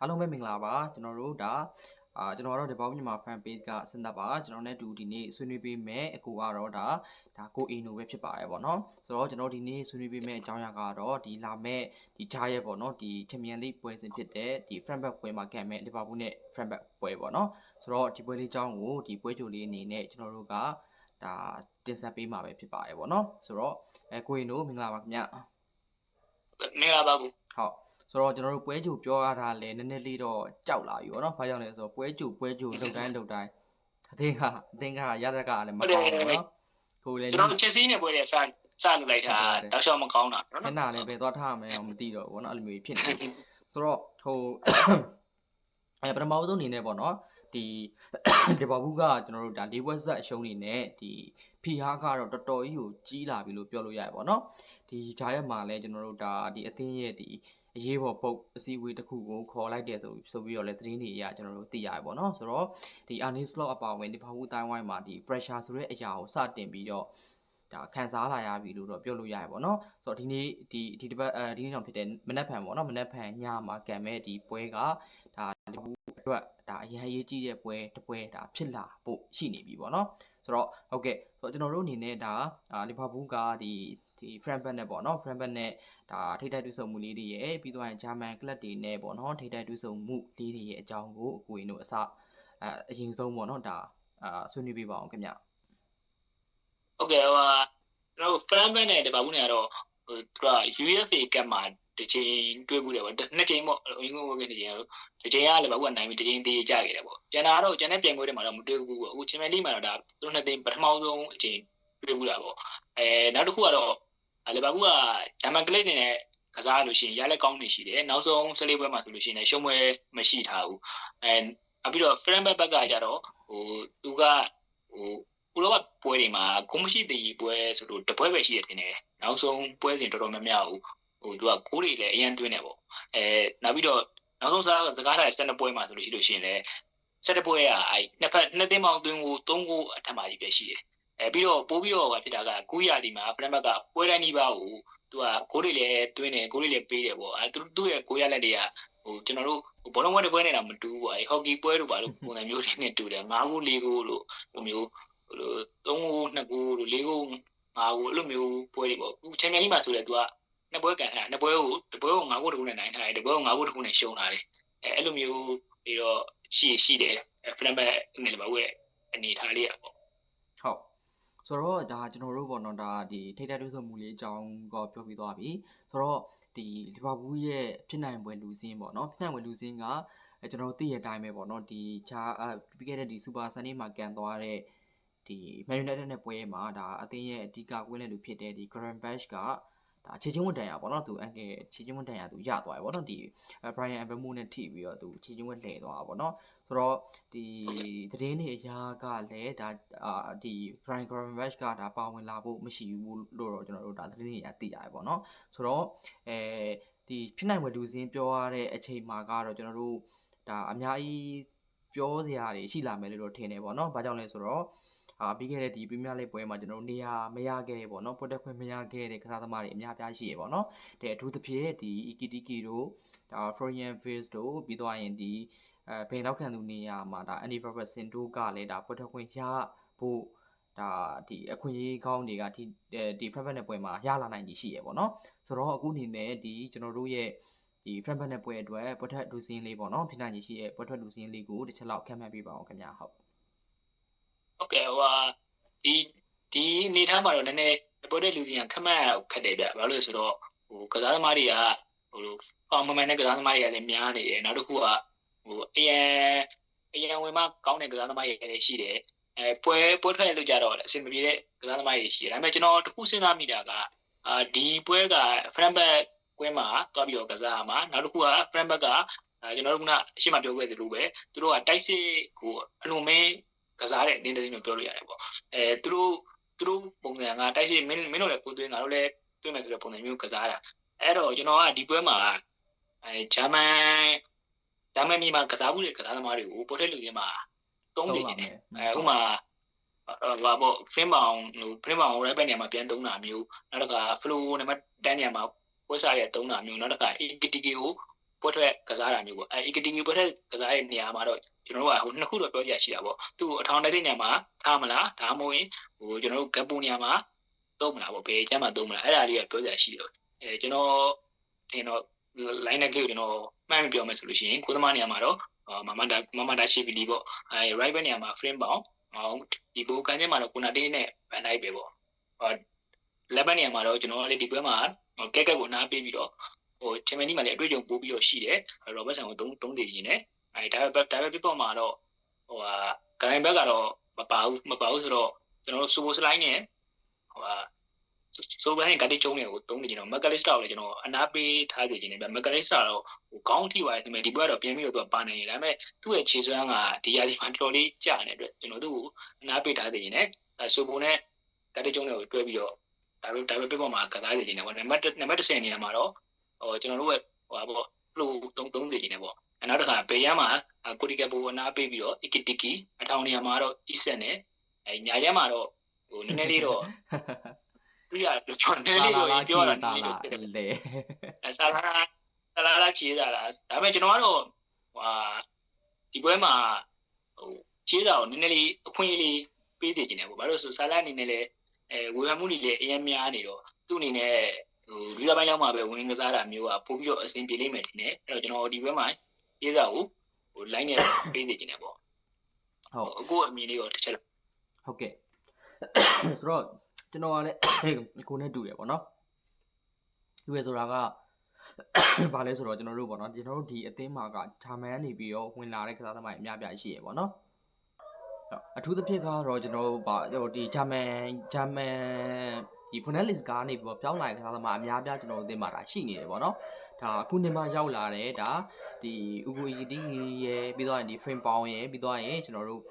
အားလုံးပဲမင်္ဂလာပါကျွန်တော်တို့ဒါအာကျွန်တော်ကတော့ဒီဘောင်းမြန်မာ fan page ကစင်သက်ပါကျွန်တော်နဲ့အတူဒီနေ့ဆွေးနွေးပေးမယ်အကူကတော့ဒါဒါကိုအီနိုပဲဖြစ်ပါတယ်ပေါ့နော်ဆိုတော့ကျွန်တော်ဒီနေ့ဆွေးနွေးပေးမယ့်အကြောင်းအရာကတော့ဒီလာမဲ့ဒီဂျားရဲ့ပေါ့နော်ဒီချန်ပီယံလိပွဲစဉ်ဖြစ်တဲ့ဒီ Frankfurt ပွဲမှာကန်မဲ့လီဗာပူးနဲ့ Frankfurt ပွဲပေါ့နော်ဆိုတော့ဒီပွဲလေးအကြောင်းကိုဒီပွဲကြိုလေးအနေနဲ့ကျွန်တော်တို့ကဒါတင်ဆက်ပေးမှာပဲဖြစ်ပါတယ်ပေါ့နော်ဆိုတော့အဲကိုအီနိုမင်္ဂလာပါခင်ဗျမင်္ဂလာပါကူဟုတ် ဆိုတော့ကျွန်တော်တို့ပွဲကြိုပြောရတာလည်းနည်းနည်းလေးတော့ကြောက်လာပြီပေါ့နော်။ဘာကြောင့်လဲဆိုတော့ပွဲကြိုပွဲကြိုလုံတိုင်းလုံတိုင်းအသင်းကအသင်းကရတက်ကလည်းမကောင်းဘူးနော်။ကိုယ်လည်းကျွန်တော်ချက်စီးနေပွဲတွေစစလုပ်လိုက်တာတောက်လျှောက်မကောင်းတာမျနော်က်နှာလည်းပဲသွားထားမယ်အောင်မသိတော့ဘူးပေါ့နော်အဲ့လိုမျိုးဖြစ်နေတယ်။ဆိုတော့ဟိုအဲပထမဆုံးအနေနဲ့ပေါ့နော်ဒီဒီဘာဘူးကကျွန်တော်တို့ဒါ၄ဘွဲ့ဆက်အရှုံးနေနဲ့ဒီဖီဟာကတော့တော်တော်ကြီးကိုကြီးလာပြီလို့ပြောလို့ရတယ်ပေါ့နော်။ဒီဂျာရက်မှာလည်းကျွန်တော်တို့ဒါဒီအသင်းရဲ့ဒီ အရေးပေါ်ပုတ်အစည်းအဝေးတစ်ခုကိုခေါ်လိုက်တယ်ဆိုဆိုပြီးတော့လည်းသတင်းတွေအရကျွန်တော်တို့သိရတယ်ပေါ့နော်ဆိုတော့ဒီ earnings slot အပါအဝင်ဒီဘာဘူးအတိုင်းဝိုင်းမှာဒီ pressure ဆိုတဲ့အရာကိုစတင်ပြီးတော့ဒါခံစားလာရပြီလို့တော့ပြောလို့ရတယ်ပေါ့နော်ဆိုတော့ဒီနေ့ဒီဒီတစ်ပတ်အဲဒီနေ့ကြောင့်ဖြစ်တဲ့မနက်ဖြန်ပေါ့နော်မနက်ဖြန်ညမှာကံမဲ့ဒီပွဲကဒါဒီဘူးအတွက်ဒါအရင်အရေးကြီးတဲ့ပွဲတစ်ပွဲဒါဖြစ်လာဖို့ရှိနေပြီပေါ့နော်ဆိုတော့ဟုတ်ကဲ့ဆိုတော့ကျွန်တော်တို့အနေနဲ့ဒါလီဗာပူးကဒီ ဒီ Frankfurt နဲ့ပေါ့နော် Frankfurt နဲ့ဒါထိတိုက်တွေ့ဆုံမှုလေးတွေရဲ့ပြီးတော့ဂျာမန်ကလပ်တွေနဲ့ပေါ့နော်ထိတိုက်တွေ့ဆုံမှုလေးတွေရဲ့အကြောင်းကိုအကိုရင်တို့အစအဲအရင်ဆုံးပေါ့နော်ဒါအာဆွေးနွေးပေးပါအောင်ခင်ဗျဟုတ်ကဲ့ဟိုဟာကျွန်တော်ဖရန်ဘက်နဲ့တပါဘူးနဲ့ကတော့ဟိုသူက UFA ကပ်မှာတစ်ချိန်တွေ့မှုတယ်ပေါ့နှစ်ချိန်ပေါ့အင်္ဂလိပ်ဝက်ကတစ်ချိန်တော့တစ်ချိန်ကလည်းဘာကနိုင်ပြီးတစ်ချိန်သေးကြခဲ့တယ်ပေါ့ကျန်တာကတော့ကျန်တဲ့ပြိုင်ပွဲတွေမှာတော့မတွေ့ဘူးပေါ့အခုချင်မန်လိမှာတော့ဒါသူတို့နှစ်သိန်းပထမဆုံးအချိန်တွေ့မှုတာပေါ့အဲနောက်တစ်ခုကတော့ လီဗာပူးကဂျာမန်ကလစ်တွေနဲ့ကစားလို့ရှိရင်ရလက်ကောင်းနေရှိတယ်နောက်ဆုံး၁၄ပွဲမှာဆိုလို့ရှိရင်လည်းရှုံးပွဲမရှိထားဘူးအဲနောက်ပြီးတော့ဖရန်ဘက်ဘက်ကကြတော့ဟိုသူကဟိုဥရောပပွဲတွေမှာဂုံးမရှိသေးပွဲဆိုတော့တပွဲပဲရှိရတယ်တင်တယ်နောက်ဆုံးပွဲစဉ်တော်တော်များများဟိုဟိုသူကကိုးတွေလည်းအရင်သွင်းတယ်ပေါ့အဲနောက်ပြီးတော့နောက်ဆုံးစားစကားတိုင်းစတဲ့ပွဲမှာဆိုလို့ရှိလို့ရှိရင်လည်းစတဲ့ပွဲကအဲနှစ်ဖက်နှစ်သိန်းပေါင်းသွင်းကိုသုံးကိုအထက်မှာကြီးပဲရှိတယ် အဲပြီးတော့ပိုးပြီးတော့ဖြစ်တာက9ရာဒီမှာဖရန်ဘက်ကပွဲတိုင်းဒီပါကိုသူကကိုးတွေလည်းသွင်းတယ်ကိုးတွေလည်းပေးတယ်ပေါ့အဲသူသူ့ရဲ့9ရလက်တွေကဟိုကျွန်တော်တို့ဘောလုံးပွဲတစ်ပွဲနဲ့တော့မတူဘူးပေါ့အဲဟော်ကီပွဲတို့ပါလို့ပုံစံမျိုးတွေနဲ့တူတယ်9ခု4ခုလို့လိုမျိုး ဟိုလို3ခု2ခုလို့4ခု5ခုအဲ့လိုမျိုးပွဲတွေပေါ့အခုချန်ပီယံလိမှာဆိုလဲ तू ကနှစ်ပွဲကန်ထားနှစ်ပွဲကိုတစ်ပွဲကို5ခုတစ်ခုနဲ့နိုင်ထားတယ်တစ်ပွဲကို5ခုတစ်ခုနဲ့ရှုံးထားတယ်အဲအဲ့လိုမျိုးပြီးတော့ရှိရှိတယ်ဖလန်ဘက်နေလည်းပါဦးရဲ့အနေထားလေးอ่ะပေါ့ ဟုတ် ဆိုတော့ဒါကျွန်တော်တို့ပေါ့နော်ဒါဒီထိတိုက်တွေ့ဆုံမှုလေးအကြောင်းก็ပြောပြသွားပြီဆိုတော့ဒီလီဗာပူးရဲ့ဖြစ်နိုင်ပွဲလူစင်းပေါ့နော်ဖြစ်နိုင်ပွဲလူစင်းကအဲကျွန်တော်တို့သိရတဲ့အတိုင်းပဲပေါ့နော်ဒီချာအပြီးခဲ့တဲ့ဒီစူပါဆန်နေမှာကန်သွားတဲ့ဒီ Man United နဲ့ပွဲမှာဒါအသင်းရဲ့အဓိကကွင်းလည်လူဖြစ်တဲ့ဒီ Grand Bash ကဒါခြေချင်းဝန်တန်ရပေါ့နော်သူအန်ကယ်ခြေချင်းဝန်တန်ရသူရသွားတယ်ပေါ့နော်ဒီ Brian Mbemo နဲ့ထိပြီးတော့သူခြေချင်းဝန်လှည့်သွားတာပေါ့နော် ဆိုတော့ဒီသတင်းတွေအရာကလည်းဒါအာဒီ Brian Grand Bash ကဒါပါဝင်လာဖို့မရှိဘူးလို့တော့ကျွန်တော်တို့ဒါသတင်းတွေအရသိရတယ်ပေါ့နော်ဆိုတော့အဲဒီဖြစ်နိုင်ဝယ်လူစင်းပြောရတဲ့အချိန်မှာကတော့ကျွန်တော်တို့ဒါအများကြီးပြောစရာတွေရှိလာမယ်လို့တော့ထင်တယ်ပေါ့နော်။ဘာကြောင့်လဲဆိုတော့အာပြီးခဲ့တဲ့ဒီပရီးမီးယားလိပွဲမှာကျွန်တော်တို့နေရာမရခဲ့ပေါ့နော်ပွဲတက်ခွင့်မရခဲ့တဲ့ကစားသမားတွေအများပြားရှိရပေါ့နော်တဲ့အထူးသဖြင့်ဒီ EKTK တို့ဒါ Florian Wirtz တို့ပြီးတော့ရင်ဒီ အဲဘိန်နောက်ခံသူနေရာမှာဒါ Andy Robertson တို့ကလည်းဒါပွဲတက်ခွင့်ရဖို့ဒါဒီအခွင့်အရေးကောင်းတွေကဒီဒီ Frankfurt နဲ့ပွဲမှာရလာနိုင်ကြီးရှိရပေါ့နော်ဆိုတော့အခုအနေနဲ့ဒီကျွန်တော်တို့ရဲ့ဒီ Frankfurt နဲ့ပွဲအတွက်ပွဲထက်လူစင်းလေးပေါ့နော်ဖြစ်နိုင်ကြီးရှိရဲ့ပွဲထွက်လူစင်းလေးကိုတစ်ချက်လောက်ခန့်မှန်းပေးပါအောင်ခင်ဗျာဟုတ်ဟုတ်ကဲ့ဟိုဟာဒီဒီအနေထားမှာတော့နည်းနည်းပေါ်တဲ့လူစီကခမရခက်တယ်ဗျဘာလို့လဲဆိုတော့ဟိုကစားသမားတွေကဟိုအောင်မမှန်တဲ့ကစားသမားတွေကလည်းများနေတယ်နောက်တစ်ခုက ဟိုအရန်အရန်ဝင်မကောင်းတဲ့ကစားသမားတွေလည်းရှိတယ်အဲပွဲပွဲထွက်လို့ကြတော့အဆင်မပြေတဲ့ကစားသမားတွေရှိတယ်ဒါပေမဲ့ကျွန်တော်တခုစဉ်းစားမိတာကအာဒီပွဲကဖရန်ဘက်ကွင်းမှာတွားပြီးတော့ကစားရမှာနောက်တစ်ခုကဖရန်ဘက်ကအဲကျွန်တော်တို့ကအရှိမပြောခဲ့သလိုပဲသူတို့ကတိုက်စစ်ကိုအလုံးမင်းကစားတဲ့အတင်းတင်းမျိုးပြောလို့ရတယ်ပေါ့အဲသူတို့သူတို့ပုံစံကတိုက်စစ်မင်းမင်းတို့လည်းကိုသွင်းငါတို့လည်းသွင်းမယ်ဆိုတဲ့ပုံစံမျိုးကစားတာအဲ့တော့ကျွန်တော်ကဒီပွဲမှာအဲဂျာမန် ဂျာမန်မြေမှာကစားမှုတွေကစားသမားတွေကိုပေါ်တဲ့လူတွေမှာတုံးနေတယ်အဲဥမာဟာပေါ့ဖင်းပေါင်ဟိုဖင်းပေါင်ရိုက်ပဲနေရာမှာပြန်တုံးတာမျိုးနောက်တစ်ခါဖလိုနံပါတ်10နေရာမှာပွဲစားရဲ့တုံးတာမျိုးနောက်တစ်ခါ APTK ကိုပွဲထွက်ကစားတာမျိုးပေါ့အဲ academy ပွဲထွက်ကစားတဲ့နေရာမှာတော့ကျွန်တော်တို့ကဟိုနှစ်ခုတော့ပြောကြရရှိတာပေါ့သူ့ကိုအထောင်တက်တဲ့နေရာမှာထားမလားဒါမှမဟုတ်ရင်ဟိုကျွန်တော်တို့ကပူနေရာမှာသုံးမလားပေါ့ဘယ်ကျမ်းမှာသုံးမလားအဲ့ဒါလေးကပြောကြရရှိတယ်အဲကျွန်တော်ထင်တော့ line နဲ့ click ကိုကျွန်တော်မှန်းပြောမယ်ဆိုလို့ရှိရင်ကိုသမားနေရာမှာတော့မမဒါမမဒါရှိပြီလီပေါ့အဲ right back နေရာမှာ frame ပေါင်းအောင်ဒီကိုကန်ကျင်းမှာတော့ကိုနာတေးနဲ့ဗန်တိုင်းပဲပေါ့ဟောလက်ဘက်နေရာမှာတော့ကျွန်တော်လည်းဒီပွဲမှာကက်ကက်ကိုနားပေးပြီးတော့ဟိုချင်မနီမှာလည်းအတွေ့အကြုံပိုးပြီးတော့ရှိတယ်ရောဘတ်ဆန်ကို3 3တည်ရှင်တယ်အဲဒါပဲဒါပဲပြပေါ့မှာတော့ဟိုဟာဂရိုင်းဘက်ကတော့မပါဘူးမပါဘူးဆိုတော့ကျွန်တော်တို့စူပိုစလိုင်းနဲ့ဟိုဟာ ဆိုဘန်ကတိကျုံးတွေကိုတုံးနေကြတော့မက်ကလစ်စတာကိုလည်းကျွန်တော်အနာပေးထားစီခြင်းနဲ့ဗျမက်ကလစ်စတာတော့ဟိုကောင်းထိပါတယ်ဒီမဲ့ဒီဘက်တော့ပြင်းပြီးတော့သူကပါနေတယ်ဒါပေမဲ့သူ့ရဲ့ခြေစွမ်းကဒီရာဒီမှာတော်တော်လေးကျနေတဲ့အတွက်ကျွန်တော်သူ့ကိုအနာပေးထားစီခြင်းနဲ့ဆိုဘုံနဲ့ကတိကျုံးတွေကိုတွဲပြီးတော့ဒါပဲဒါပဲပြပေါ်မှာကစားစီခြင်းနဲ့ပေါ့နံပါတ်နံပါတ်10အနေနဲ့မှာတော့ဟိုကျွန်တော်တို့ရဲ့ဟိုဟာပေါ့ဖလိုတုံးတုံးစီခြင်းနဲ့ပေါ့နောက်တစ်ခါဘေးရမှာကိုတီကဘူနာပေးပြီးတော့ iki tiki အထောင်နေရာမှာတော့ e-set နဲ့အဲညာရက်မှာတော့ဟိုနည်းနည်းလေးတော့ ပြရကျွန်တော်နည်းနည်းလေးတော့ပြောရတာနည်းနည်းလေးဖြစ်တယ်လေအဲဆာလာဆာလာလာခြေစားလားဒါပေမဲ့ကျွန်တော်ကတော့ဟာဒီပွဲမှာဟိုခြေစားကိုနည်းနည်းလေးအခွင့်အရေးလေးပေးစီခြင်းတယ်ပေါ့ဘာလို့လဲဆိုဆာလာအနေနဲ့လည်းအဲဝေဖန်မှုတွေလည်းအရင်များနေတော့သူ့အနေနဲ့ဟိုဒီကပိုင်းလောက်မှပဲဝင်ကစားတာမျိုးကပို့ပြီးတော့အဆင်ပြေလိမ့်မယ်ထင်တယ်အဲ့တော့ကျွန်တော်ဒီပွဲမှာခြေစားကိုဟို line နဲ့ပေးစီခြင်းတယ်ပေါ့ဟုတ်အခုအမြင်လေးကိုတစ်ချက်ဟုတ်ကဲ့ဆိုတော့ ကျွန်တော်ကလည်းကိုနဲ့တူတယ်ပေါ့နော်တူရဆိုတာကဘာလဲဆိုတော့ကျွန်တော်တို့ပေါ့နော်ကျွန်တော်တို့ဒီအသင်းမှာကဂျာမန်နေပြီးတော့ဝင်လာတဲ့ကစားသမားတွေအများပြားရှိရပေါ့နော်အထူးသဖြင့်ကတော့ကျွန်တော်တို့ဗာဟိုဒီဂျာမန်ဂျာမန်ဒီဖွန်နယ်လစ်ကနေပြီးတော့ပြောင်းလာတဲ့ကစားသမားအများပြားကျွန်တော်တို့အသင်းမှာဒါရှိနေတယ်ပေါ့နော် ဒါအခုနှစ်မှရောက်လာတယ်ဒါဒီဥကူအီတီရဲ့ပြီးတော့ဒီ frame ပေါင်းရဲ့ပြီးတော့ရင်ကျွန်တော်တို့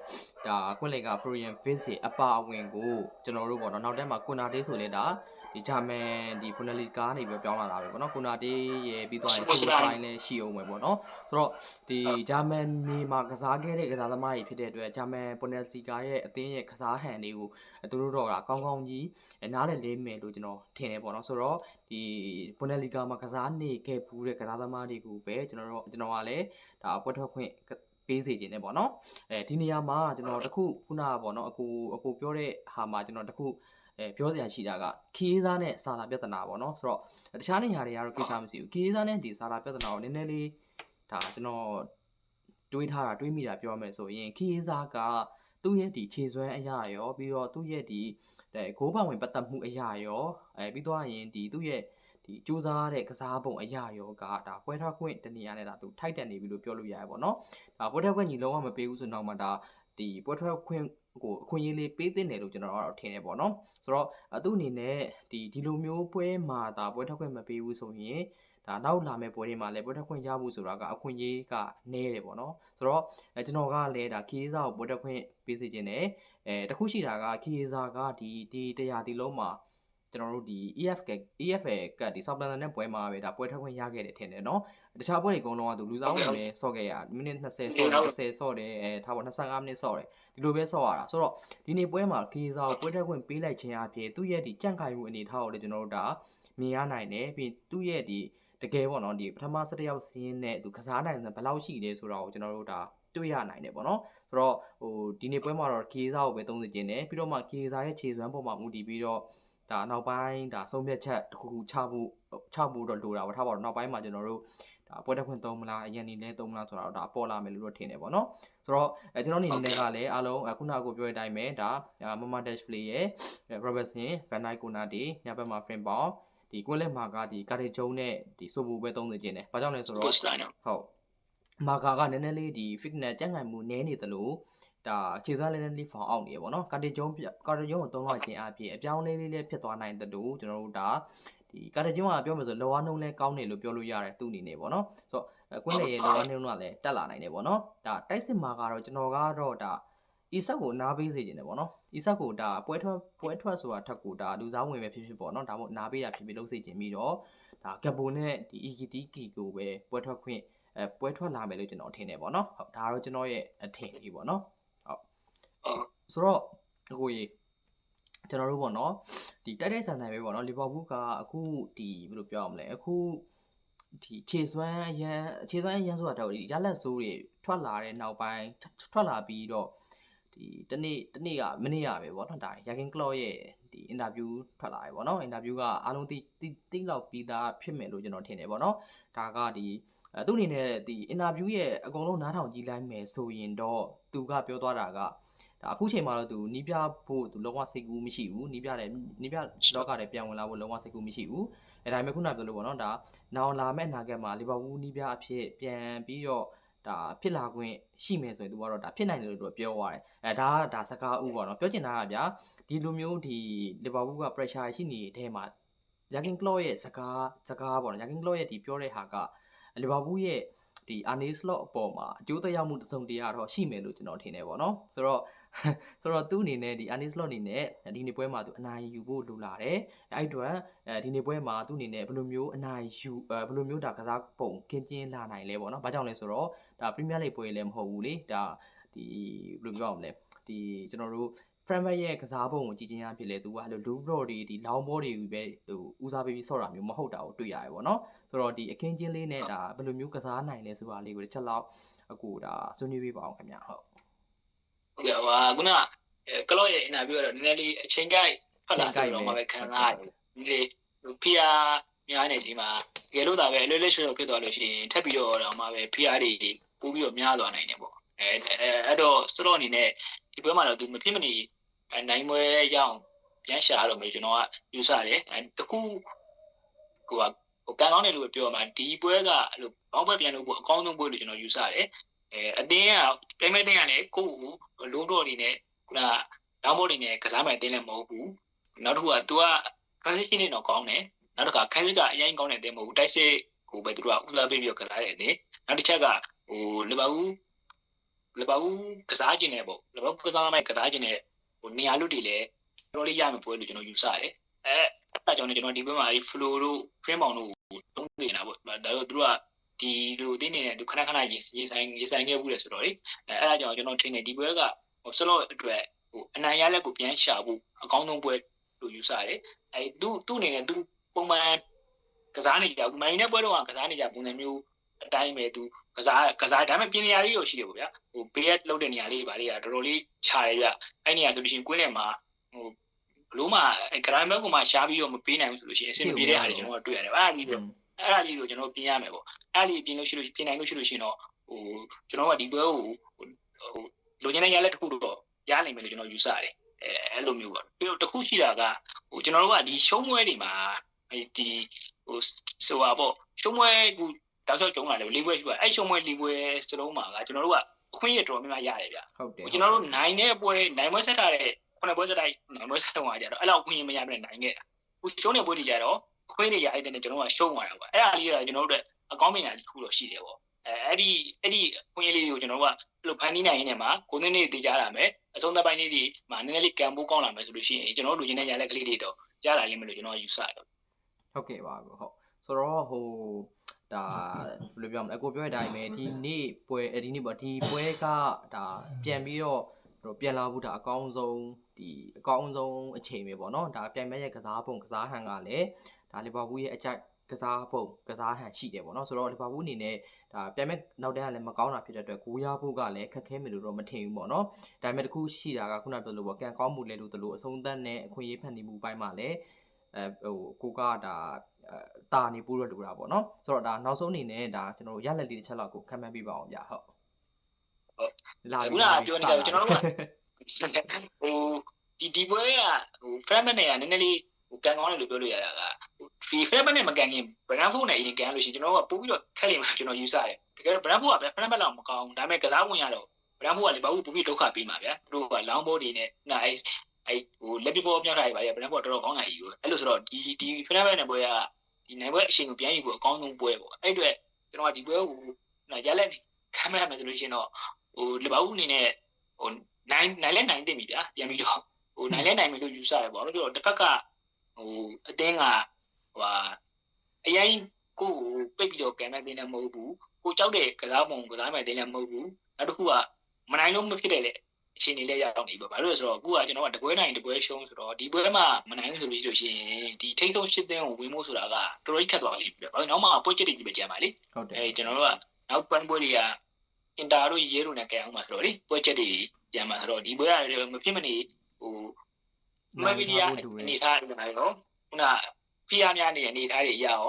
ဒါကွင့်လေက Florian Vince အပါအဝင်ကိုကျွန်တော်တို့ပေါ့နော်နောက်တန်းမှာကွန်နာတေးဆိုလဲဒါ ဒီဂျာမန်ဒီဖွန်နယ်လစ်ကနေပြီးတော့ပြောင်းလာတာပဲပေါ့နော်ကွန်နာတေးရဲ့ပြီးတော့ရင် Super Fine လည်းရှိအောင်ပဲပေါ့နော်ဆိုတော့ဒီဂျာမန်နေမှာကစားခဲ့တဲ့ကစားသမားကြီးဖြစ်တဲ့အတွက်ဂျာမန်ပွန်နယ်စီကာရဲ့အသင်းရဲ့ကစားဟန်တွေကိုသူတို့တော့ကကောင်းကောင်းကြီးနားလည်လေးမယ်လို့ကျွန်တော်ထင်တယ်ပေါ့နော်ဆိုတော့ဒီပွန်နယ်လီဂါမှာကစားနေခဲ့ဘူးတဲ့ကစားသမားတွေကိုပဲကျွန်တော်တို့ကျွန်တော်ကလည်းဒါပွဲထွက်ခွင့်ပေးစေခြင်းနဲ့ပေါ့နော်အဲဒီနေရာမှာကျွန်တော်တခုခုနကပေါ့နော်အကူအကူပြောတဲ့ဟာမှာကျွန်တော်တခု အဲပြောစရာရှိတာကခီးစားနဲ့စာလာပြဿနာပေါ့နော်ဆိုတော့တခြားနေရာတွေကတော့ကိစ္စမရှိဘူးခီးစားနဲ့ဒီစာလာပြဿနာကိုနည်းနည်းလေးဒါကျွန်တော်တွေးထားတာတွေးမိတာပြောမယ်ဆိုရင်ခီးစားကသူ့ရဲ့ဒီခြေစွမ်းအရာရောပြီးတော့သူ့ရဲ့ဒီအဲဂိုးပောင်ဝင်ပတ်သက်မှုအရာရောအဲပြီးတော့ရင်ဒီသူ့ရဲ့ဒီစူးစမ်းတဲ့ကစားပုံအရာရောကဒါပွဲထောက်ခွင့်တနေရာနဲ့ဒါသူထိုက်တန်နေပြီလို့ပြောလို့ရတယ်ပေါ့နော်ဒါပွဲထောက်ခွင့်ညီလုံးဝမပေးဘူးဆိုတော့မှဒါဒီပွဲထောက်ခွင့် ကိုအခွင့်အရေးလေးပေးသင့်တယ်လို့ကျွန်တော်ကတော့ထင်တယ်ပေါ့နော်ဆိုတော့သူ့အနေနဲ့ဒီဒီလိုမျိုးပွဲမှာဒါပွဲထောက်ခွင့်မပေးဘူးဆိုရင်ဒါနောက်လာမယ့်ပွဲတွေမှာလည်းပွဲထောက်ခွင့်ရဖို့ဆိုတာကအခွင့်အရေးကနည်းတယ်ပေါ့နော်ဆိုတော့အဲကျွန်တော်ကလည်းဒါခီးစားကိုပွဲထောက်ခွင့်ပေးစေခြင်းနဲ့အဲတခုရှိတာကခီးစားကဒီဒီတရားဒီလုံးမှာကျွန်တော်တို့ဒီ EF က EFL ကဒီ Southampton နဲ့ပွဲမှာပဲဒါပွဲထောက်ခွင့်ရခဲ့တယ်ထင်တယ်နော်တခြားပွဲတွေအကုန်လုံးကသူလူစားဝင်လည်းဆော့ခဲ့ရမိနစ်20ဆော့တယ်30ဆော့တယ်အဲထားပါ25မိနစ်ဆော့တယ် ဒီလိုပဲဆော့ရတာဆိုတော့ဒီနေ့ပွဲမှာခီးစားကိုပွဲထောက်ခွင့်ပေးလိုက်ခြင်းအပြင်သူ့ရဲ့ဒီကြန့်ခိုင်မှုအနေထားကိုလည်းကျွန်တော်တို့ဒါမြင်ရနိုင်တယ်ပြီးသူ့ရဲ့ဒီတကယ်ပေါ့နော်ဒီပထမ၁၁ယောက်စီးရင်နဲ့သူကစားနိုင်တယ်ဘယ်လောက်ရှိလဲဆိုတာကိုကျွန်တော်တို့ဒါတွေ့ရနိုင်တယ်ပေါ့နော်ဆိုတော့ဟိုဒီနေ့ပွဲမှာတော့ကေးစားကိုပဲသုံးစီခြင်းတယ်ပြီးတော့မှကေးစားရဲ့ခြေစွမ်းပေါ်မှာမူတည်ပြီးတော့ဒါနောက်ပိုင်းဒါဆုံးဖြတ်ချက်တစ်ခုခုချဖို့ချဖို့တော့လိုတာပေါ့ထားပါတော့နောက်ပိုင်းမှာကျွန်တော်တို့ ဒါပွဲတက်ခွင့်သုံးမလားအရင်နေလဲသုံးမလားဆိုတာတော့ဒါပေါ်လာမယ်လို့တော့ထင်တယ်ပေါ့နော်ဆိုတော့အဲကျွန်တော်အနေနဲ့ကလည်းအားလုံးခုနကကိုပြောတဲ့အတိုင်းပဲဒါမမ dash play ရဲ့ Robertson Van Dijk Konate ညဘက်မှာ frame ball ဒီကွင်းလက်မာကဒီကာရီဂျုံနဲ့ဒီဆိုဘူပဲသုံးနေခြင်းတယ်။ဘာကြောင့်လဲဆိုတော့ post line ဟုတ်မာကာကနည်းနည်းလေးဒီ fitness ကြံ့ခိုင်မှုနည်းနေသလိုဒါခြေစွမ်းလေးနည်းလေးဖောင်အောင်နေရပေါ့နော်ကာတီဂျုံကာတီဂျုံကိုသုံးလိုက်ခြင်းအပြင်အပြောင်းလေးလေးလေးဖြစ်သွားနိုင်တဲ့တူကျွန်တော်တို့ဒါ ဒီကာတီဂျုံကပြောမယ်ဆိုလောဝါနှုံးလဲကောင်းတယ်လို့ပြောလို့ရတယ်သူ့အနေနဲ့ပေါ့နော်ဆိုတော့ကွင်းလေရဲ့လောဝါနှုံးကလည်းတက်လာနိုင်တယ်ပေါ့နော်ဒါတိုက်စစ်မာကတော့ကျွန်တော်ကတော့ဒါအီဆက်ကိုနားပေးစေခြင်းတယ်ပေါ့နော်အီဆက်ကိုဒါပွဲထွက်ပွဲထွက်ဆိုတာထက်ကိုဒါလူစားဝင်ပဲဖြစ်ဖြစ်ပေါ့နော်ဒါမှမဟုတ်နားပေးတာဖြစ်ဖြစ်လုပ်စေခြင်းပြီးတော့ဒါကပိုနဲ့ဒီ EGTK ကိုပဲပွဲထွက်ခွင့်အဲပွဲထွက်လာမယ်လို့ကျွန်တော်ထင်တယ်ပေါ့နော်ဟုတ်ဒါတော့ကျွန်တော်ရဲ့အထင်လေးပေါ့နော်ဟုတ်ဆိုတော့အခုကြီး ကျွန်တော်တို့ပေါ့နော်ဒီတိုက်တိုက်ဆန်ဆန်ပဲပေါ့နော်လီဗာပူးကအခုဒီဘယ်လိုပြောရမလဲအခုဒီခြေစွမ်းအရန်ခြေစွမ်းအရန်ဆိုတာတော့ဒီရလက်ဆိုးတွေထွက်လာတဲ့နောက်ပိုင်းထွက်လာပြီးတော့ဒီတနေ့တနေ့ကမနေ့ကပဲဗောနော်ဒါယာကင်ကလော့ရဲ့ဒီအင်တာဗျူးထွက်လာတယ်ဗောနော်အင်တာဗျူးကအားလုံးသိသိသိလောက်ပြီးသားဖြစ်မယ်လို့ကျွန်တော်ထင်တယ်ဗောနော်ဒါကဒီအဲသူ့အနေနဲ့ဒီအင်တာဗျူးရဲ့အကုန်လုံးနားထောင်ကြည့်လိုက်မယ်ဆိုရင်တော့သူကပြောသွားတာက ဒါအခုချိန်မှာတော့သူနီးပြဖို့သူလုံးဝစိတ်ကူးမရှိဘူးနီးပြတယ်နီးပြလောကထဲပြန်ဝင်လာဖို့လုံးဝစိတ်ကူးမရှိဘူးအဲဒါပေမဲ့ခုနပြောလို့ဗောနော်ဒါနောင်လာမဲ့အနာဂတ်မှာလီဗာပူးနီးပြအဖြစ်ပြန်ပြီးတော့ဒါဖြစ်လာခွင့်ရှိမယ်ဆိုရင်သူကတော့ဒါဖြစ်နိုင်တယ်လို့သူပြောသွားတယ်အဲဒါကဒါစကားဥပေါ့နော်ပြောချင်တာကဗျာဒီလိုမျိုးဒီလီဗာပူးက pressure ရှိနေတဲ့အဲမှာယာကင်ကလော့ရဲ့စကားစကားပေါ့နော်ယာကင်ကလော့ရဲ့ဒီပြောတဲ့ဟာကလီဗာပူးရဲ့ ဒီအာနေစလော့အပေါ်မှာအကျိုးသက်ရောက်မှုတစ်စုံတရာတော့ရှိမယ်လို့ကျွန်တော်ထင်တယ်ပေါ့နော်ဆိုတော့ဆိုတော့သူ့အနေနဲ့ဒီ Anis Slot အနေနဲ့ဒီနေ့ပွဲမှာသူအနိုင်ယူဖို့လိုလာတယ်။အဲ့အတွက်အဲဒီနေ့ပွဲမှာသူ့အနေနဲ့ဘယ်လိုမျိုးအနိုင်ယူအဲဘယ်လိုမျိုးဒါကစားပုံကင်းကျင်းလာနိုင်လဲပေါ့နော်။ဘာကြောင့်လဲဆိုတော့ဒါ Premier League ပွဲလည်းမဟုတ်ဘူးလေ။ဒါဒီဘယ်လိုပြောရမလဲ။ဒီကျွန်တော်တို့ Frankfurt ရဲ့ကစားပုံကိုကြည့်ချင်းအဖြစ်လဲသူကအဲ့လို low block တွေဒီ long ball တွေပဲဟိုဦးစားပေးပြီးဆော့တာမျိုးမဟုတ်တာကိုတွေ့ရတယ်ပေါ့နော်။ ဆိုတော့ဒီအခင်းချင်းလေးနဲ့ဒါဘယ်လိုမျိုးကစားနိုင်လဲဆိုတာလေးကိုတစ်ချက်လောက်အခုဒါဆွေးနွေးပေးပါအောင်ခင်ဗျာဟုတ်ဟုတ်ကဲ့ဟာခုနကလော့ရဲ့ interview ကတော့နည်းနည်းလေးအချိန်ကိုက်ဖတ်လာပြီးတော့မှပဲခံစားရတယ်ဒီလေဖီယာများနေချိန်မှာတကယ်လို့ဒါပဲအလွယ်လွယ်ရွှေဖြစ်သွားလို့ရှိရင်ထပ်ပြီးတော့တော့မှပဲဖီယာတွေပို့ပြီးတော့များသွားနိုင်တယ်ပေါ့အဲအဲ့တော့စတော့အနေနဲ့ဒီပွဲမှာတော့သူမဖြစ်မနေနိုင်မွဲရအောင်ပြန်ရှာတော့မယ်ကျွန်တော်ကယူဆတယ်အဲတခုကိုက ဟိုကန်ကောင်းတယ်လို့ပြောမှာဒီပွဲကအဲ့လိုဘောင်းပွဲပြန်လို့ပို့အကောင်းဆုံးပွဲလို့ကျွန်တော်ယူဆတယ်အဲအတင်းကပြိုင်မဲ့တင်းကလည်းကိုယ့်ကိုလုံးတော့နေနဲ့ခုနတောင်းဖို့နေနဲ့ကစားမဲ့အတင်းလည်းမဟုတ်ဘူးနောက်တစ်ခုက तू က transition နဲ့တော့ကောင်းတယ်နောက်တစ်ခါခိုင်းစစ်ကအရင်ကောင်းတဲ့အတင်းမဟုတ်ဘူးတိုက်စစ်ကိုပဲသူတို့ကဦးစားပေးပြီးတော့ကစားတဲ့အတင်းနောက်တစ်ချက်ကဟိုလီဗာပူးလီဗာပူးကစားခြင်းနဲ့ပေါ့လီဗာပူးကစားမဲ့ကစားခြင်းနဲ့ဟိုနေရာလူတွေလည်းတော်လေးရမယ်ပွဲလို့ကျွန်တော်ယူဆတယ်အဲအဲ့ဒါကြောင့်လည်းကျွန်တော်ဒီဘက်မှာဒီ flow တို့ frame ပေါင်တို့ ကိုတုံးနေတာပေါ့ဒါတော့သူတို့ကဒီလိုအတင်းနေနဲ့သူခဏခဏရေးရေးဆိုင်ရေးဆိုင်ခဲ့ဘူးလေဆိုတော့လေအဲအဲ့ဒါကြောင့်ကျွန်တော်ထင်တယ်ဒီပွဲကဟိုဆလော့အတွက်ဟိုအနိုင်ရလက်ကိုပြန်ရှာဖို့အကောင်းဆုံးပွဲလို့ယူဆတယ်အဲသူသူ့အနေနဲ့သူပုံမှန်ကစားနေကြဘူးမိုင်းနဲ့ပွဲတော့ကစားနေကြပုံစံမျိုးအတိုင်းပဲသူကစားကစားဒါပေမဲ့ပြင်နေရာလေးရောရှိတယ်ပေါ့ဗျာဟိုဘေးကလောက်တဲ့နေရာလေးပါလေးကတော်တော်လေးခြားရပြအဲ့နေရာဆိုလို့ရှိရင်ကွင်းထဲမှာဟို ဘလို့မှဂရိုင်းဘက်ကမှရှားပြီးတော့မပေးနိုင်ဘူးဆိုလို့ရှိရင်အဆင်မပြေတဲ့အားတွေကျွန်တော်တို့တွေ့ရတယ်အဲ့ဒါကြီးတော့အဲ့ဒါလေးကိုကျွန်တော်ပြင်ရမယ်ပေါ့အဲ့ဒါလေးပြင်လို့ရှိလို့ပြင်နိုင်လို့ရှိလို့ရှိရင်တော့ဟိုကျွန်တော်ကဒီပွဲကိုဟိုလိုချင်တဲ့ရလက်တစ်ခုတော့ရနိုင်မယ်လို့ကျွန်တော်ယူဆတယ်အဲအဲ့လိုမျိုးပေါ့ပြီးတော့တစ်ခုရှိတာကဟိုကျွန်တော်တို့ကဒီရှုံးပွဲတွေမှာဒီဟိုဆိုပါပေါ့ရှုံးပွဲကူတောက်လျှောက်ကျုံးလာတယ်လေးပွဲရှိပါအဲ့ရှုံးပွဲလေးပွဲစလုံးမှာကကျွန်တော်တို့ကအခွင့်အရေးတော်များများရတယ်ဗျဟုတ်တယ်ကျွန်တော်တို့နိုင်တဲ့ပွဲနိုင်ပွဲဆက်ထားတဲ့ ခုနပွဲဆက်တိုင်းနိုင်ပွဲဆက်တော့ကြတော့အဲ့လောက်အခွင့်အရေးမရတဲ့နိုင်ခဲ့တာခုရှုံးတဲ့ပွဲတွေကြတော့အခွင့်အရေးရတဲ့နဲ့ကျွန်တော်ကရှုံးသွားတာပေါ့အဲ့ဒါလေးကကျွန်တော်တို့အကောင်းမြင်တာတစ်ခုတော့ရှိတယ်ပေါ့အဲအဲ့ဒီအဲ့ဒီအခွင့်အရေးလေးကိုကျွန်တော်တို့ကအဲ့လိုဖန်တီးနိုင်ရင်းနဲ့မှာကိုယ်နဲ့တည်ကြလာမယ်အဆုံးသတ်ပိုင်းလေးဒီမှာနည်းနည်းလေးကံပိုးကောင်းလာမယ်ဆိုလို့ရှိရင်ကျွန်တော်တို့လူချင်းတဲ့ရလက်ကလေးတွေတော့ရလာလိမ့်မယ်လို့ကျွန်တော်ယူဆတယ်ဟုတ်ကဲ့ပါကိုဟုတ်ဆိုတော့ဟိုဒါဘယ်လိုပြောမလဲအကိုပြောတဲ့အတိုင်းပဲဒီနေ့ပွဲအဲဒီနေ့ပေါ့ဒီပွဲကဒါပြန်ပြီးတော့တို့ပြန်လာဖို့ဒါအကောင်းဆုံး ဒီအကောင်းဆုံးအချိန်ပဲပေါ့နော်ဒါပြန်မဲ့ရဲ့ကစားပုံကစားဟန်ကလည်းဒါလီဗာပူးရဲ့အကြိုက်ကစားပုံကစားဟန်ရှိတယ်ပေါ့နော်ဆိုတော့လီဗာပူးအနေနဲ့ဒါပြန်မဲ့နောက်တန်းကလည်းမကောင်းတာဖြစ်တဲ့အတွက်ကိုးရဖို့ကလည်းခက်ခဲမယ်လို့တော့မထင်ဘူးပေါ့နော်ဒါပေမဲ့တခုရှိတာကခုနပြောလို့ပေါ့ကံကောင်းမှုလဲလို့တလို့အဆုံးသတ်နဲ့အခွင့်အရေးဖန်တီးမှုပိုင်းမှာလည်းအဲဟိုကိုကဒါအဲတာနေပို့ရတူတာပေါ့နော်ဆိုတော့ဒါနောက်ဆုံးအနေနဲ့ဒါကျွန်တော်တို့ရလက်လေးတစ်ချက်လောက်ကိုခံမှန်းပြပါအောင်ဗျဟုတ်ဟုတ်လာခုနကပြောနေကြကျွန်တော်တို့က ဟိုဒီဒီပွဲကဟို frame နဲ့ကနည်းနည်းလေးဟိုကန်ကောင်းတယ်လို့ပြောလို့ရတာကဒီ frame နဲ့မကန်ခင် Brentford နဲ့အရင်ကန်လို့ရှိရင်ကျွန်တော်ကပို့ပြီးတော့ခက်လိမ့်မယ်ကျွန်တော်ယူဆတယ်တကယ်တော့ Brentford ကပဲ frame လောက်မကောင်းဒါပေမဲ့ကစားဝင်ရတော့ Brentford ကလေဘာလို့ပို့ပြီးဒုက္ခပေးမှာဗျာသူတို့က long ball တွေနဲ့နာအဲအဲဟိုလက်ပြပေါ်ပြောင်းထားရပါလေ Brentford တော်တော်ကောင်းလာကြီးပဲအဲ့လိုဆိုတော့ဒီဒီ frame နဲ့ပွဲကဒီနိုင်ပွဲအချိန်ကိုပြန်ယူဖို့အကောင်းဆုံးပွဲပေါ့အဲ့အတွက်ကျွန်တော်ကဒီပွဲကိုနာရလက်ခံမဲ့မယ်ဆိုလို့ရှိရင်တော့ဟိုလီဗာပူးအနေနဲ့ဟို နိုင်နိုင်လဲနိုင်တင်ပြီဗျာပြန်ပြီးတော့ဟိုနိုင်လဲနိုင်မယ်လို့ယူဆတယ်ပေါ့လို့ပြောတော့တစ်ဖက်ကဟိုအတင်းကဟိုဟာအရင်ကိုကိုပိတ်ပြီးတော့ကံမဲ့တင်းလည်းမဟုတ်ဘူးကိုကြောက်တဲ့ကစားပုံကစားမဲ့တင်းလည်းမဟုတ်ဘူးနောက်တစ်ခုကမနိုင်လို့မဖြစ်တဲ့လေအခြေအနေလေးရောက်နေပြီပေါ့ဘာလို့လဲဆိုတော့အခုကကျွန်တော်ကတပွဲနိုင်တပွဲရှုံးဆိုတော့ဒီပွဲမှာမနိုင်ဘူးဆိုလို့ရှိလို့ရှိရင်ဒီထိတ်ဆုံးရှစ်သင်းကိုဝင်ဖို့ဆိုတာကတော်တော်ကြီးခက်သွားလိမ့်မယ်ဘာလို့နောက်မှပွဲချက်တွေကြီးပဲကြံပါလေဟုတ်တယ်အဲကျွန်တော်တို့ကနောက်ပန်းပွဲတွေကအင်တာတို့ရဲတို့နဲ့ကြံအောင်ပါဆိုတော့လေပွဲချက်တွေ ကြံပါဆိုတော့ဒီပွဲကမဖြစ်မနေဟိုမမီဒီယာအနေထားတွေမှာရောခုနဖိအားများနေတဲ့အနေထားတွေအရာရော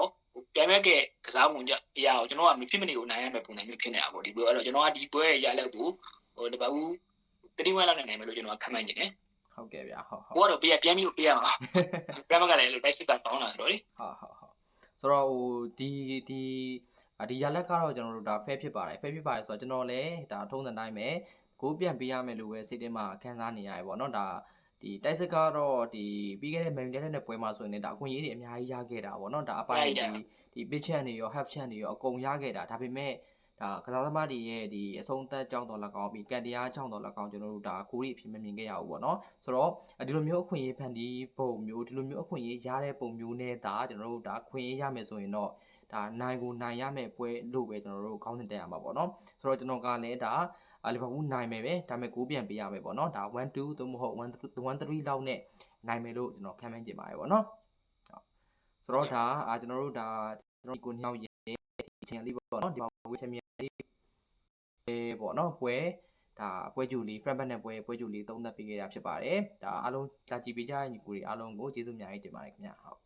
ပြန်မဲ့ကကစားပုံကြအရာကိုကျွန်တော်ကမဖြစ်မနေကိုနိုင်ရမယ့်ပုံစံမျိုးဖြစ်နေတာပေါ့ဒီပွဲအဲ့တော့ကျွန်တော်ကဒီပွဲရဲ့ရလက်ကိုဟိုတပတ်ဦးတတိဝက်လောက်နဲ့နိုင်မယ်လို့ကျွန်တော်ကခန့်မှန်းနေတယ်ဟုတ်ကဲ့ဗျာဟုတ်ဟုတ်ကိုကတော့ပြန်ပြန်ပြီးပေးရမှာပြန်မကလည်းလို့တိုက်စစ်ကတောင်းလာဆိုတော့လေဟုတ်ဟုတ်ဟုတ်ဆိုတော့ဟိုဒီဒီအဒီရလက်ကတော့ကျွန်တော်တို့ဒါ fair ဖြစ်ပါတယ် fair ဖြစ်ပါတယ်ဆိုတော့ကျွန်တော်လည်းဒါထုံးတဲ့တိုင်းပဲ ကိုပြန်ပေးရမယ်လို့ပဲစိတ်ထဲမှာခံစားနေရတယ်ပေါ့နော်ဒါဒီတိုက်စစ်ကတော့ဒီပြီးခဲ့တဲ့ main တဲ့နဲ့ပွဲမှာဆိုရင်လည်းဒါအခွင့်အရေးတွေအများကြီးရခဲ့တာပေါ့နော်ဒါအပိုင်းဒီဒီ pitch chance တွေရော half chance တွေရောအကုန်ရခဲ့တာဒါပေမဲ့ဒါကစားသမားတွေရဲ့ဒီအဆုံးသက်ကြောင်းတော်၎င်းပြီးကန်တရားကြောင်းတော်၎င်းကျွန်တော်တို့ဒါကိုရီအဖြစ်မမြင်ခဲ့ရဘူးပေါ့နော်ဆိုတော့ဒီလိုမျိုးအခွင့်အရေးဖန်တီးပုံမျိုးဒီလိုမျိုးအခွင့်အရေးရတဲ့ပုံမျိုးနဲ့ဒါကျွန်တော်တို့ဒါခွင့်ရေးရမယ်ဆိုရင်တော့ဒါနိုင်ကိုနိုင်ရမယ်ပွဲလို့ပဲကျွန်တော်တို့ခေါင်းစဉ်တက်ရမှာပေါ့နော်ဆိုတော့ကျွန်တော်ကလည်းဒါ လီဗာပူးနိုင်မယ်ပဲဒါပေမဲ့ကိုပြန်ပေးရမယ်ပေါ့နော်ဒါ1 2သို့မဟုတ်1 1 3လောက်နဲ့နိုင်မယ်လို့ကျွန်တော်ခံမှန်းကြည့်ပါတယ်ပေါ့နော်ဆိုတော့ဒါအာကျွန်တော်တို့ဒါကျွန်တော်ကိုညောင်ရဲ့ဒီချင်းလေးပေါ့နော်ဒီမှာဝေးချင်မြေလေးပေါ့နော်ပွဲဒါပွဲကြူလေး front back နဲ့ပွဲပွဲကြူလေးသုံးသပ်ပေးခဲ့တာဖြစ်ပါတယ်ဒါအားလုံးဒါကြည့်ပေးကြတဲ့ညီကိုတွေအားလုံးကိုကျေးဇူးအများကြီးတင်ပါတယ်ခင်ဗျာဟုတ်